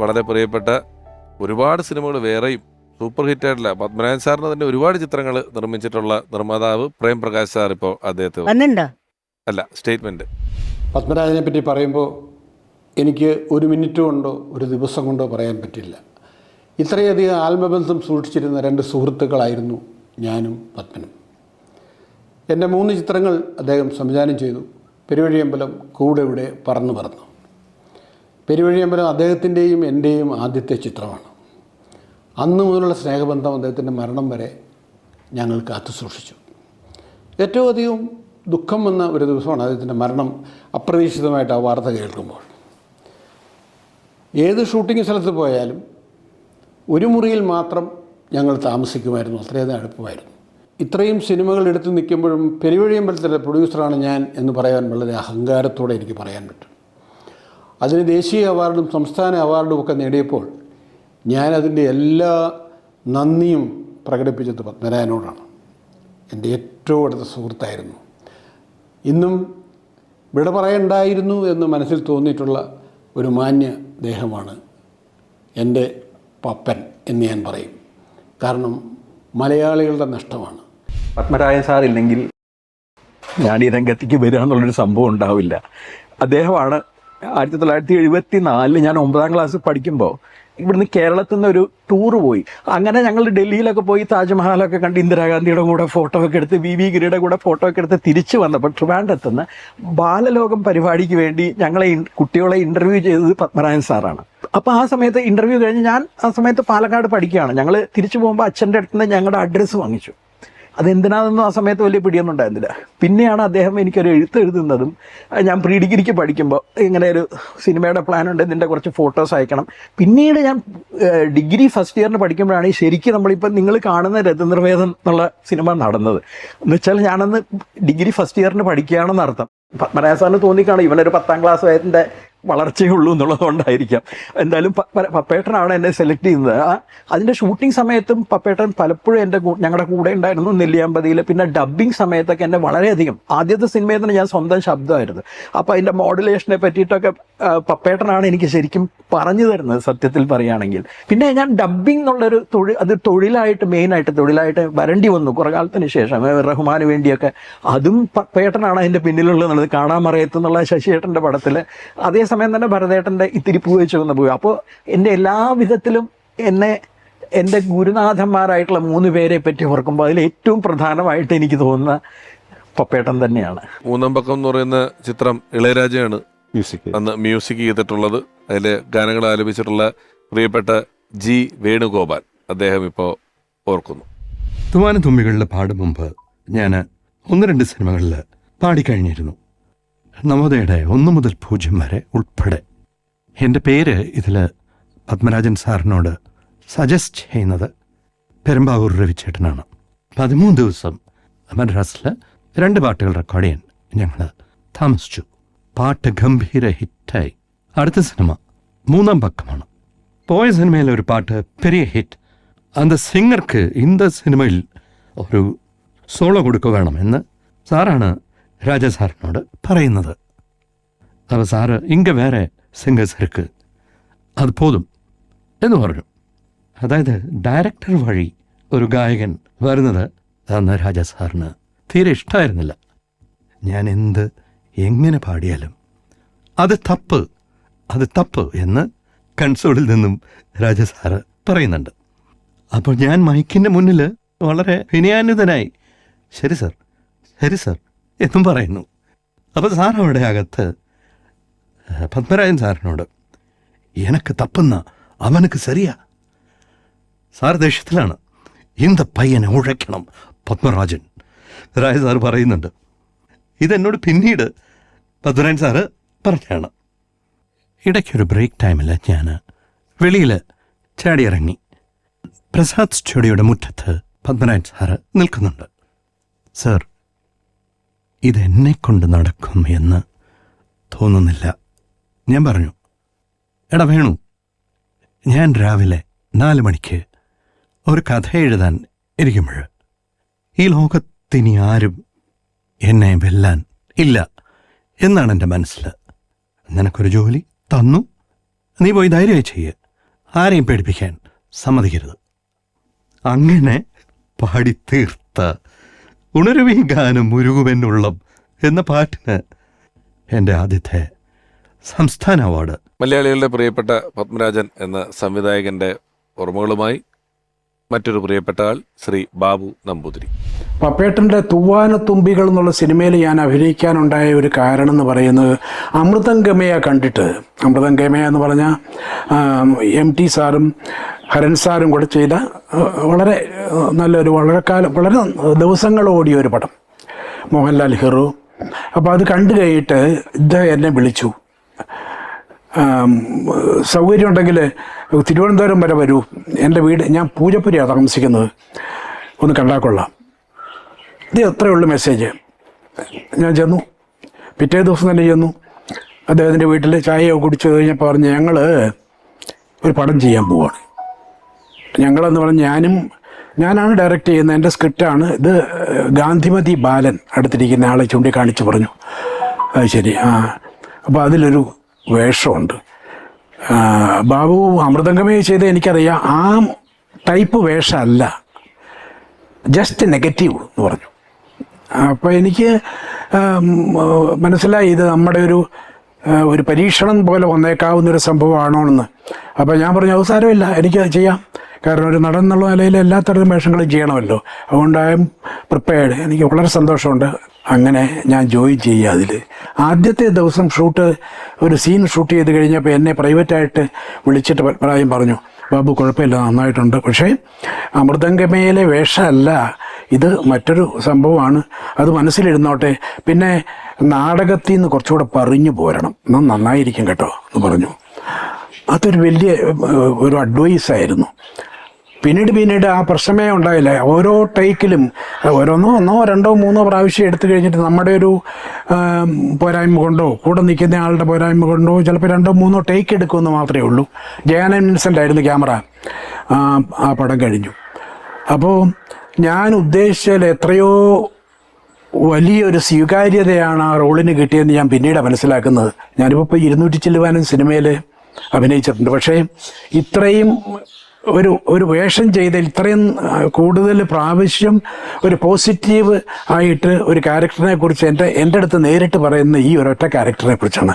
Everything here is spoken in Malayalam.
വളരെ പ്രിയപ്പെട്ട ഒരുപാട് സിനിമകൾ വേറെയും സൂപ്പർ ഹിറ്റ് ആയിട്ടുള്ള പത്മനാഭൻ സാറിന് തന്നെ ഒരുപാട് ചിത്രങ്ങൾ നിർമ്മിച്ചിട്ടുള്ള നിർമ്മാതാവ് പ്രേം പ്രകാശ് സാർ ഇപ്പോൾ അദ്ദേഹത്തെ വന്നിണ്ടോ? അല്ല സ്റ്റേറ്റ്മെന്റ്. പത്മരാജനെ പറ്റി പറയുമ്പോൾ എനിക്ക് ഒരു മിനിറ്റ് കൊണ്ടോ ഒരു ദിവസം കൊണ്ടോ പറയാൻ പറ്റില്ല. ഇത്രയധികം ആത്മബന്ധം സൂക്ഷിച്ചിരുന്ന രണ്ട് സുഹൃത്തുക്കളായിരുന്നു ഞാനും പത്മനും. എന്റെ മൂന്ന് ചിത്രങ്ങൾ അദ്ദേഹം സംവിധാനം ചെയ്തു. പെരുവഴിയമ്പലം കൂടെ ഇവിടെ പറന്നു പറന്നു. പെരുവഴിയമ്പലം അദ്ദേഹത്തിന്റെയും എന്റെയും ആദ്യത്തെ ചിത്രമാണ്. അന്ന് മുതലുള്ള സ്നേഹബന്ധം അദ്ദേഹത്തിന്റെ മരണം വരെ ഞങ്ങൾ കാത്തു സൂക്ഷിച്ചു. ഏറ്റവും അധികം ദുഃഖം വന്ന ഒരു ദിവസമാണ് അദ്ദേഹത്തിന്റെ മരണം. അപ്രതീക്ഷിതമായിട്ട് ആ വാർത്ത കേൾക്കുമ്പോൾ. ഏത് ഷൂട്ടിംഗ് സ്ഥലത്ത് പോയാലും ഒരു മുറിയിൽ മാത്രം ഞങ്ങൾ താമസിക്കുമായിരുന്നു. അത്രയധികം അടുപ്പമായിരുന്നു. ഇത്രയും സിനിമകൾ എടുത്തു നിൽക്കുമ്പോഴും പെരുവഴിയമ്പലത്തിലെ പ്രൊഡ്യൂസറാണ് ഞാൻ എന്ന് പറയാൻ വളരെ അഹങ്കാരത്തോടെ എനിക്ക് പറയാൻ പറ്റും. അതിന് ദേശീയ അവാർഡും സംസ്ഥാന അവാർഡും ഒക്കെ നേടിയപ്പോൾ ഞാനതിന്റെ എല്ലാ നന്ദിയും പ്രകടിപ്പിച്ചത് പത്മനാഭനോടാണ് എന്റെ ഏറ്റവും അടുത്ത സുഹൃത്തായിരുന്നു. ഇന്നും വിട പറയണ്ടായിരുന്നു എന്ന് മനസ്സിൽ തോന്നിയിട്ടുള്ള ഒരു മാന്യ ദേഹമാണ് എന്റെ പപ്പൻ എന്ന് ഞാൻ പറയും. കാരണം മലയാളികളുടെ നഷ്ടമാണ്. പത്മരായ സാർ ഇല്ലെങ്കിൽ ഞാൻ ഈ രംഗത്തേക്ക് വരിക എന്നുള്ളൊരു സംഭവം ഉണ്ടാവില്ല. അദ്ദേഹമാണ് ആയിരത്തി തൊള്ളായിരത്തി എഴുപത്തി നാലിൽ ഞാൻ ഒമ്പതാം ക്ലാസ്സിൽ പഠിക്കുമ്പോൾ ഇവിടുന്ന് കേരളത്തിൽ നിന്ന് ഒരു ടൂർ പോയി. അങ്ങനെ ഞങ്ങൾ ഡൽഹിയിലൊക്കെ പോയി താജ്മഹലൊക്കെ കണ്ട് ഇന്ദിരാഗാന്ധിയുടെ കൂടെ ഫോട്ടോ ഒക്കെ എടുത്ത് വി വി ഗിരിയുടെ കൂടെ ഫോട്ടോ ഒക്കെ എടുത്ത് തിരിച്ചു വന്നപ്പോൾ ട്രിവാൻഡ്രത്ത് നിന്ന് ബാലലോകം പരിപാടിക്ക് വേണ്ടി ഞങ്ങളെ കുട്ടികളെ ഇന്റർവ്യൂ ചെയ്തത് പത്മനാഭൻ സാറാണ്. അപ്പോൾ ആ സമയത്ത് ഇന്റർവ്യൂ കഴിഞ്ഞ് ഞാൻ ആ സമയത്ത് പാലക്കാട് പഠിക്കുകയാണ്. ഞങ്ങൾ തിരിച്ചു പോകുമ്പോൾ അച്ഛന്റെ അടുത്ത് നിന്ന് ഞങ്ങളുടെ അഡ്രസ്സ് വാങ്ങിച്ചു. അതെന്തിനാണെന്നും ആ സമയത്ത് വലിയ പിടിയൊന്നും ഉണ്ടായിരുന്നില്ല. പിന്നെയാണ് അദ്ദേഹം എനിക്കൊരു എഴുത്ത് എഴുതുന്നതും ഞാൻ പ്രീ ഡിഗ്രിക്ക് പഠിക്കുമ്പോൾ ഇങ്ങനെ ഒരു സിനിമയുടെ പ്ലാൻ ഉണ്ട് ഇതിന്റെ കുറച്ച് ഫോട്ടോസ് അയക്കണം. പിന്നീട് ഞാൻ ഡിഗ്രി ഫസ്റ്റ് ഇയറിന് പഠിക്കുമ്പോഴാണ് ഈ ശരിക്കും നമ്മളിപ്പോൾ നിങ്ങൾ കാണുന്ന രഥനിർവേദം എന്നുള്ള സിനിമ നടന്നത്. എന്ന് വെച്ചാൽ ഞാനന്ന് ഡിഗ്രി ഫസ്റ്റ് ഇയറിന് പഠിക്കുകയാണെന്ന് അർത്ഥം പത്മനാഭ സാറിന് തോന്നിക്കാണ് ഇവനൊരു പത്താം ക്ലാസ് വയതിന്റെ വളർച്ചയേ ഉള്ളൂ എന്നുള്ളതുകൊണ്ടായിരിക്കാം. എന്തായാലും പപ്പേട്ടനാണ് എന്നെ സെലക്ട് ചെയ്യുന്നത്. ആ അതിന്റെ ഷൂട്ടിംഗ് സമയത്തും പപ്പേട്ടൻ പലപ്പോഴും എന്റെ ഞങ്ങളുടെ കൂടെ ഉണ്ടായിരുന്നു നെല്ലിയാമ്പതിയിൽ പിന്നെ ഡബ്ബിംഗ് സമയത്തൊക്കെ എന്നെ വളരെയധികം ആദ്യത്തെ സിനിമയിൽ തന്നെ ഞാൻ സ്വന്തം ശബ്ദമായിരുന്നു. അപ്പോൾ അതിന്റെ മോഡുലേഷനെ പറ്റിയിട്ടൊക്കെ പപ്പേട്ടനാണ് എനിക്ക് ശരിക്കും പറഞ്ഞു തരുന്നത് സത്യത്തിൽ പറയുകയാണെങ്കിൽ. പിന്നെ ഞാൻ ഡബ്ബിംഗ് എന്നുള്ളൊരു തൊഴിൽ അത് തൊഴിലായിട്ട് മെയിനായിട്ട് തൊഴിലായിട്ട് വരേണ്ടി വന്നു കുറേ കാലത്തിന് ശേഷം. റഹ്മാന് വേണ്ടിയൊക്കെ. അതും പപ്പേട്ടനാണ് അതിന്റെ പിന്നിലുള്ളത് കാണാൻ മറയത്ത് എന്നുള്ള ശശിയേട്ടന്റെ പടത്തിൽ അതേസമയം തന്നെ ഭരതേട്ടന്റെ ഇത്തിരി പൂ വെച്ച് വന്ന പോയി അപ്പോൾ എന്റെ എല്ലാ വിധത്തിലും എന്നെ എന്റെ ഗുരുനാഥന്മാരായിട്ടുള്ള മൂന്ന് പേരെ പറ്റി ഓർക്കുമ്പോൾ അതിൽ ഏറ്റവും പ്രധാനമായിട്ട് എനിക്ക് തോന്നുന്ന പപ്പേട്ടൻ തന്നെയാണ്. മൂന്നാം പക്കം എന്ന് പറയുന്ന ചിത്രം ഇളയരാജയാണ് മ്യൂസിക്. അന്ന് മ്യൂസിക് ചെയ്തിട്ടുള്ളത്. അതിലെ ഗാനങ്ങൾ ആലപിച്ചിട്ടുള്ള പ്രിയപ്പെട്ട ജി വേണുഗോപാൽ അദ്ദേഹം ഇപ്പോൾ ഓർക്കുന്നു. തുമാന തുമ്പികളിൽ പാടും മുമ്പ് ഞാൻ ഒന്ന് രണ്ട് സിനിമകളിൽ പാടിക്കഴിഞ്ഞിരുന്നു. നവോദയുടെ ഒന്നു മുതൽ പൂജ്യം വരെ ഉൾപ്പെടെ. എന്റെ പേര് ഇതിൽ പത്മരാജൻ സാറിനോട് സജസ്റ്റ് ചെയ്യുന്നത് പെരുമ്പാവൂർ രവിച്ചേട്ടനാണ്. പതിമൂന്ന് ദിവസം മദ്രാസിൽ രണ്ട് പാട്ടുകൾ റെക്കോർഡ് ചെയ്യാൻ ഞങ്ങൾ താമസിച്ചു. പാട്ട് ഗംഭീര ഹിറ്റായി. അടുത്ത സിനിമ മൂന്നാം പക്കമാണ്. പോയ സിനിമയിലെ ഒരു പാട്ട് പെരിയ ഹിറ്റ്. അന്ത സിംഗർക്ക് ഇന്ത സിനിമയിൽ ഒരു സോളോ കൊടുക്കുക വേണമെന്ന് സാറാണ് രാജസാറിനോട് പറയുന്നത്. അപ്പോൾ സാറ് ഇങ്ക വേറെ സിംഗസർക്ക് അത് പോതും എന്ന് പറഞ്ഞു. അതായത് ഡയറക്ടർ വഴി ഒരു ഗായകൻ വരുന്നത് അന്ന് രാജസാറിന് തീരെ ഇഷ്ടമായിരുന്നില്ല ഞാൻ എന്ത് എങ്ങനെ പാടിയാലും അത് തപ്പ് അത് തപ്പ് എന്ന് കൺസോളിൽ നിന്നും രാജസാറ് പറയുന്നുണ്ട്. അപ്പോൾ ഞാൻ മൈക്കിന്റെ മുന്നിൽ വളരെ വിനയാന്വിതനായി. ശരി സർ ശരി സർ. എന്നും പറയുന്നു. അപ്പോൾ സാർ അവിടെ അകത്ത് പത്മരാജൻ സാറിനോട് എനക്ക് തപ്പുന്ന അവനക്ക് ശരിയാ സാർ ദേഷ്യത്തിലാണ്. എന്ത പയ്യനെ ഉഴയ്ക്കണം പത്മരാജൻ? രാജ സാർ പറയുന്നുണ്ട്. ഇതെന്നോട് പിന്നീട് പത്മരാജൻ സാറ് പറഞ്ഞാണ്. ഇടയ്ക്കൊരു ബ്രേക്ക് ടൈമിൽ ഞാൻ വെളിയിൽ ചാടിയിറങ്ങി. പ്രസാദ് സ്റ്റുഡിയോയുടെ മുറ്റത്ത് പത്മരാജൻ സാറ് നിൽക്കുന്നുണ്ട്. സർ ഇതെന്നെ കൊണ്ട് നടക്കും എന്ന് തോന്നുന്നില്ല. ഞാൻ പറഞ്ഞു എടാ വേണു ഞാൻ രാവിലെ നാല് മണിക്ക് ഒരു കഥ എഴുതാൻ ഇരിക്കുമ്പോൾ ഈ ലോകത്തിനി ആരും എന്നെ വെല്ലാൻ ഇല്ല എന്നാണ് എന്റെ മനസ്സിൽ. നിനക്കൊരു ജോലി തന്നു നീ പോയി ധൈര്യമായി ചെയ്യ ആരെയും പേടിപ്പിക്കാൻ സമ്മതിക്കരുത്. അങ്ങനെ പാടിത്തീർത്ത ഉണരുവീ ഗാനം മുരുകുമെന്നുള്ളം എന്ന പാട്ടിന് എന്റെ ആദ്യത്തെ സംസ്ഥാന അവാർഡ്. മലയാളികളുടെ പ്രിയപ്പെട്ട പത്മരാജൻ എന്ന സംവിധായകന്റെ ഓർമ്മകളുമായി മറ്റൊരു പ്രിയപ്പെട്ട ആൾ ശ്രീ ബാബു നമ്പൂതിരി. പപ്പേട്ടന്റെ തൂവാനത്തുമ്പികൾ എന്നുള്ള സിനിമയിൽ ഞാൻ അഭിനയിക്കാനുണ്ടായ ഒരു കാരണം എന്ന് പറയുന്നത് അമൃതം ഗമയ കണ്ടിട്ട്. അമൃതം ഗമയ എന്ന് പറഞ്ഞാൽ എം ടി സാറും ഹരൻ സാറും കൂടെ ചെയ്ത വളരെ നല്ലൊരു വളരെ കാലം വളരെ ദിവസങ്ങൾ ഓടിയ ഒരു പടം. മോഹൻലാൽ ഹെറു അപ്പോൾ അത് കണ്ടു കഴിഞ്ഞിട്ട് ഇദ്ദേഹം എന്നെ വിളിച്ചു. ആം, സൗകര്യം ഉണ്ടെങ്കിൽ തിരുവനന്തപുരം വരെ വരൂ. എന്റെ വീട് ഞാൻ പൂജപ്പുരിയാണ് താമസിക്കുന്നത്. ഒന്ന് കണ്ടാൽ കൊള്ളാം. ഇത് അത്രയേ ഉള്ളൂ മെസ്സേജ്. ഞാൻ ചെന്നു. പിറ്റേ ദിവസം തന്നെ ചെന്നു. അദ്ദേഹത്തിന്റെ വീട്ടിൽ ചായയൊക്കെ കുടിച്ചു കഴിഞ്ഞപ്പോൾ പറഞ്ഞ് ഞങ്ങൾ ഒരു പടം ചെയ്യാൻ പോവാണ്. ഞങ്ങളെന്ന് പറഞ്ഞ് ഞാനും ഞാനാണ് ഡയറക്റ്റ് ചെയ്യുന്നത്. എന്റെ സ്ക്രിപ്റ്റാണ്. ഇത് ഗാന്ധിമതി ബാലൻ അടുത്തിരിക്കുന്ന ആളെ ചൂണ്ടിക്കാണിച്ച് പറഞ്ഞു. അത് ശരി. ആ. അപ്പോൾ അതിലൊരു വേഷമുണ്ട്. ബാബു അമൃതംഗമേ ചെയ്ത് എനിക്കറിയാം. ആ ടൈപ്പ് വേഷമല്ല. ജസ്റ്റ് നെഗറ്റീവ് എന്ന് പറഞ്ഞു. അപ്പോൾ എനിക്ക് മനസ്സിലായി ഇത് നമ്മുടെ ഒരു ഒരു പരീക്ഷണം പോലെ വന്നേക്കാവുന്നൊരു സംഭവമാണോ എന്ന് അപ്പോൾ ഞാൻ പറഞ്ഞു അത് എനിക്ക് ചെയ്യാം. കാരണം ഒരു നടൻ എന്നുള്ള നിലയിൽ എല്ലാ തരം വേഷങ്ങളും ചെയ്യണമല്ലോ. അതുകൊണ്ട് ഐ എം പ്രിപ്പയർഡ് എനിക്ക് വളരെ സന്തോഷമുണ്ട്. അങ്ങനെ ഞാൻ ജോയിൻ ചെയ്യുക അതിൽ. ആദ്യത്തെ ദിവസം ഷൂട്ട് ഒരു സീൻ ഷൂട്ട് ചെയ്ത് കഴിഞ്ഞപ്പോൾ എന്നെ പ്രൈവറ്റായിട്ട് വിളിച്ചിട്ട് പ്രായം പറഞ്ഞു ബാബു കുഴപ്പമില്ല നന്നായിട്ടുണ്ട്. പക്ഷേ അമൃതംഗമയിലെ വേഷമല്ല. ഇത് മറ്റൊരു സംഭവമാണ്. അത് മനസ്സിലിരുന്നോട്ടെ. പിന്നെ നാടകത്തിൽ നിന്ന് കുറച്ചുകൂടെ പറഞ്ഞു പോരണം. എന്നാൽ നന്നായിരിക്കും കേട്ടോ എന്ന് പറഞ്ഞു. അതൊരു വലിയ ഒരു അഡ്വൈസ് ആയിരുന്നു. പിന്നീട് പിന്നീട് ആ പ്രശ്നമേ ഉണ്ടായില്ല. ഓരോ ടേക്കിലും ഓരോന്നോ ഒന്നോ രണ്ടോ മൂന്നോ പ്രാവശ്യം എടുത്തു കഴിഞ്ഞിട്ട് നമ്മുടെ ഒരു പോരായ്മ കൊണ്ടോ കൂടെ നിൽക്കുന്ന ആളുടെ പോരായ്മ കൊണ്ടോ ചിലപ്പോൾ രണ്ടോ മൂന്നോ ടേക്ക് എടുക്കുമെന്ന് മാത്രമേ ഉള്ളൂ. ജയാനൻ വിൻസെന്റ് ആയിരുന്നു ക്യാമറ ആ, പടം കഴിഞ്ഞു. അപ്പോൾ ഞാൻ ഉദ്ദേശിച്ചാൽ എത്രയോ വലിയൊരു സ്വീകാര്യതയാണ് ആ റോളിന് കിട്ടിയെന്ന് ഞാൻ പിന്നീട് മനസ്സിലാക്കുന്നത്. ഞാനിപ്പോൾ ഇപ്പോൾ ഇരുന്നൂറ്റി ചില്ലുവാനും സിനിമയിൽ അഭിനയിച്ചിട്ടുണ്ട്. പക്ഷേ ഇത്രയും ഒരു ഒരു വേഷം ചെയ്ത ഇത്രയും കൂടുതൽ പ്രാവശ്യം ഒരു പോസിറ്റീവ് ആയിട്ട് ഒരു ക്യാരക്ടറിനെ കുറിച്ച് എന്റെ എന്റെ അടുത്ത് നേരിട്ട് പറയുന്ന ഈ ഒരൊറ്റ ക്യാരക്ടറിനെ കുറിച്ചാണ്.